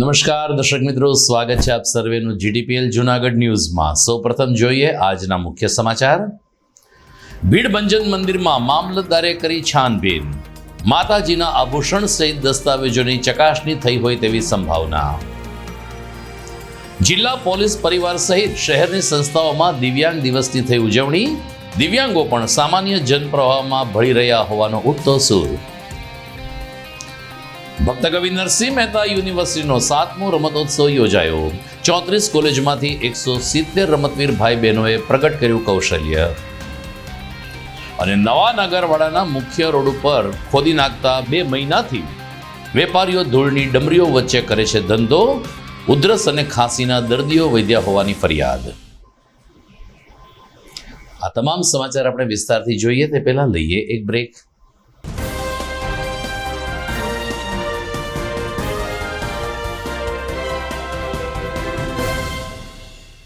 નમસ્કાર, દર્શક મિત્રો, સ્વાગત છે આપ સર્વેનું જીડીપીએલ જુનાગઢ ન્યૂઝમાં. સૌપ્રથમ જોઈએ આજના મુખ્ય સમાચાર. ભીડ ભંજન મંદિરમાં મામલતદારે કરી છાનબીન. માતાજીના આભૂષણ સહિત દસ્તાવેજોની ચકાસણી થઈ હોય તેવી સંભાવના. જિલ્લા પોલીસ પરિવાર સહિત શહેરની સંસ્થાઓમાં દિવ્યાંગ દિવસની થઈ ઉજવણી. દિવ્યાંગો પણ સામાન્ય જનપ્રવાહમાં ભળી રહ્યા હોવાનો ઉઠતો સૂર. ભક્ત કવિ નરસિંહ મહેતા યુનિવર્સિટીનો સાતમો રમતોત્સવ યોજાયો. ચોત્રીસ કોલેજમાંથી એકસો સિત્તેર રમતવીર ભાઈ બહેનોએ પ્રગટ કર્યું કૌશલ્ય. અને નવા નગરવાડાના મુખ્ય રોડ ઉપર ખોદી નાખતા બે મહિનાથી વેપારીઓ ધૂળની ડમરીઓ વચ્ચે કરે છે ધંધો, ઉધરસ અને ખાંસીના દર્દીઓ વૈદ્યા હોવાની ફરિયાદ. આ તમામ સમાચાર આપણે વિસ્તારથી જોઈએ તે પહેલાં લઈએ એક બ્રેક.